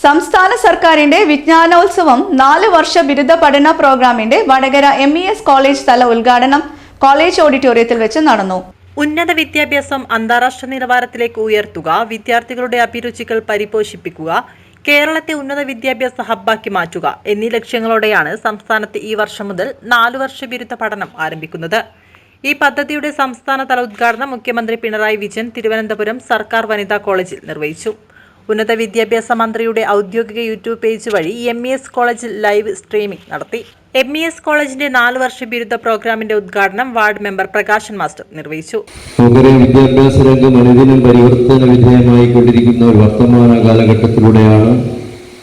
സംസ്ഥാന സർക്കാരിന്റെ വിജ്ഞാനോത്സവം നാല് വർഷ ബിരുദ പഠന പ്രോഗ്രാമിന്റെ Vadakara M E S college തല ഉദ്ഘാടനം കോളേജ് ഓഡിറ്റോറിയത്തിൽ വെച്ച് നടന്നു. ഉന്നത വിദ്യാഭ്യാസം അന്താരാഷ്ട്ര നിലവാരത്തിലേക്ക് ഉയർത്തുക വിദ്യാർത്ഥികളുടെ അഭിരുചികൾ പരിപോഷിപ്പിക്കുക കേരളത്തെ ഉന്നത വിദ്യാഭ്യാസ ഹബ്ബാക്കി മാറ്റുക എന്നീ ലക്ഷ്യങ്ങളോടെയാണ് സംസ്ഥാനത്ത് ഈ വർഷം മുതൽ നാലു വർഷ ബിരുദ പഠനം ആരംഭിക്കുന്നത്. ഈ പദ്ധതിയുടെ സംസ്ഥാനതല ഉദ്ഘാടനം മുഖ്യമന്ത്രി പിണറായി വിജയൻ തിരുവനന്തപുരം സർക്കാർ വനിതാ കോളേജിൽ നിർവഹിച്ചു. ഉന്നത വിദ്യാഭ്യാസ മന്ത്രിയുടെ ഔദ്യോഗിക യൂട്യൂബ് പേജ് വഴി എം ഇ എസ് കോളേജിൽ ലൈവ് സ്ട്രീമിംഗ് നടത്തി. എം ഇ എസ് കോളേജിന്റെ നാല് വർഷ ബിരുദ പ്രോഗ്രാമിന്റെ ഉദ്ഘാടനം വാർഡ് മെമ്പർ പ്രകാശൻ മാസ്റ്റർ നിർവഹിച്ചു. വിദ്യാഭ്യാസ രംഗം അനുദിനം പരിവർത്തന വിധേയമായി കൊണ്ടിരിക്കുന്ന ഒരു വർത്തമാന കാലഘട്ടത്തിലൂടെയാണ്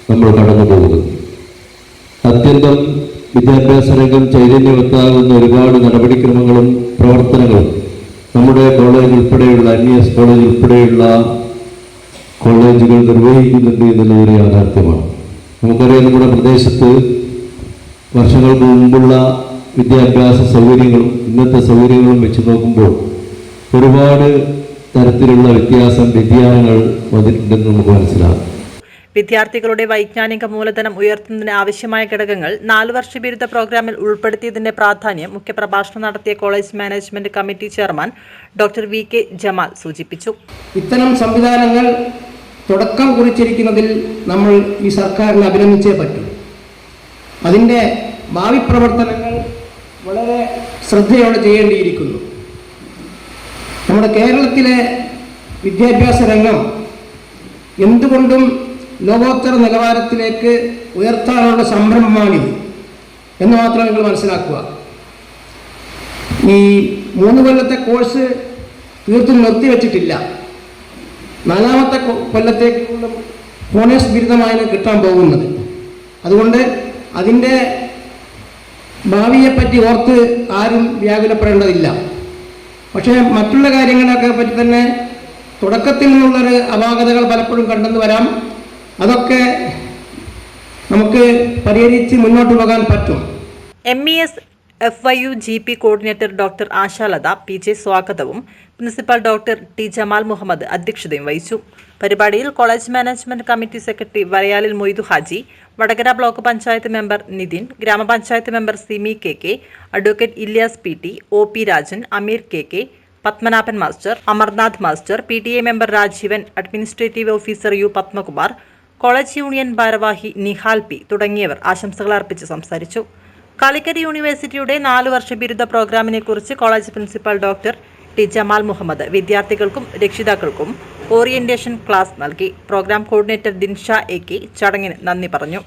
നമ്മൾ കടന്നു പോകുന്നത്. അത്യന്തം വിദ്യാഭ്യാസ രംഗം ചൈതന്യവത്താകുന്ന ഒരുപാട് നടപടിക്രമങ്ങളും പ്രവർത്തനങ്ങളും നമ്മുടെ കോളേജ് ഉൾപ്പെടെയുള്ള എൻ എസ് കോളേജ് ഉൾപ്പെടെയുള്ള കോളേജുകൾ നിർവഹിക്കുന്നുണ്ട് എന്നുള്ളതൊരു യാഥാർത്ഥ്യമാണ്. നമുക്കറിയാം നമ്മുടെ പ്രദേശത്ത് വർഷങ്ങൾക്ക് മുമ്പുള്ള വിദ്യാഭ്യാസ സൗകര്യങ്ങളും ഇന്നത്തെ സൗകര്യങ്ങളും വെച്ച് നോക്കുമ്പോൾ ഒരുപാട് തരത്തിലുള്ള വ്യത്യാസം വ്യതിയാനങ്ങൾ വന്നിട്ടുണ്ടെന്ന് നമുക്ക് മനസ്സിലാകും വിദ്യാർത്ഥികളുടെ വൈജ്ഞാനിക മൂലധനം ഉയർത്തുന്നതിന് ആവശ്യമായ ഘടകങ്ങൾ നാല് വർഷ ബിരുദ പ്രോഗ്രാമിൽ ഉൾപ്പെടുത്തിയതിന്റെ പ്രാധാന്യം മുഖ്യ പ്രഭാഷണം നടത്തിയ college management committee chairman doctor V K Jamal സൂചിപ്പിച്ചു. ഇത്തരം സംവിധാനങ്ങൾ തുടക്കം കുറിച്ചിരിക്കുന്നതിൽ നമ്മൾ ഈ സർക്കാരിനെ അഭിനന്ദിച്ചേ പറ്റൂ. അതിന്റെ ഭാവി പ്രവർത്തനങ്ങൾ വളരെ ശ്രദ്ധയോടെ ചെയ്യേണ്ടിയിരിക്കുന്നു. നമ്മുടെ കേരളത്തിലെ വിദ്യാഭ്യാസ രംഗം എന്തുകൊണ്ടും ലോകോത്തര നിലവാരത്തിലേക്ക് ഉയർത്താനുള്ള സംരംഭമാണിത് എന്ന് മാത്രം നിങ്ങൾ മനസ്സിലാക്കുക. ഈ മൂന്ന് കൊല്ലത്തെ കോഴ്സ് തീർത്തും നിർത്തിവെച്ചിട്ടില്ല. നാലാമത്തെ കൊല്ലത്തേക്കുള്ള ഫോണേഴ്സ് ബിരുദമായാണ് കിട്ടാൻ പോകുന്നത്. അതുകൊണ്ട് അതിന്റെ ഭാവിയെപ്പറ്റി ഓർത്ത് ആരും വ്യാകുലപ്പെടേണ്ടതില്ല. പക്ഷേ മറ്റുള്ള കാര്യങ്ങളൊക്കെ പറ്റി തന്നെ തുടക്കത്തിൽ നിന്നുള്ളൊരു അപാകതകൾ പലപ്പോഴും കണ്ടെന്ന് വരാം. അതൊക്കെ നമുക്ക് പരിഹരിച്ച് മുന്നോട്ട് പോകാൻ പറ്റും. M E S F Y U G P coordinator doctor Ashalatha P J സ്വാഗതവും principal doctor T Jamal Muhammad അധ്യക്ഷതയും വഹിച്ചു. പരിപാടിയിൽ college management committee secretary Varayalil Moidu Haji Vadakara block panchayat member Nithin ഗ്രാമപഞ്ചായത്ത് member Simi K K advocate Ilyas P T O P Rajan Ameer K K Padmanabhan master Amarnath master P T A member Rajeevan administrative officer U Padmakumar college union ഭാരവാഹി Nihal P തുടങ്ങിയവർ ആശംസകൾ അർപ്പിച്ച് സംസാരിച്ചു. കാലിക്കറ്റ് യൂണിവേഴ്സിറ്റിയുടെ നാല് വർഷ ബിരുദ പ്രോഗ്രാമിനെ കുറിച്ച് college principal doctor T Jamal Muhammad വിദ്യാർത്ഥികൾക്കും രക്ഷിതാക്കൾക്കും ഓറിയന്റേഷൻ ക്ലാസ് നൽകി. Programme coordinator Dinsha A K ചടങ്ങിന് നന്ദി പറഞ്ഞു.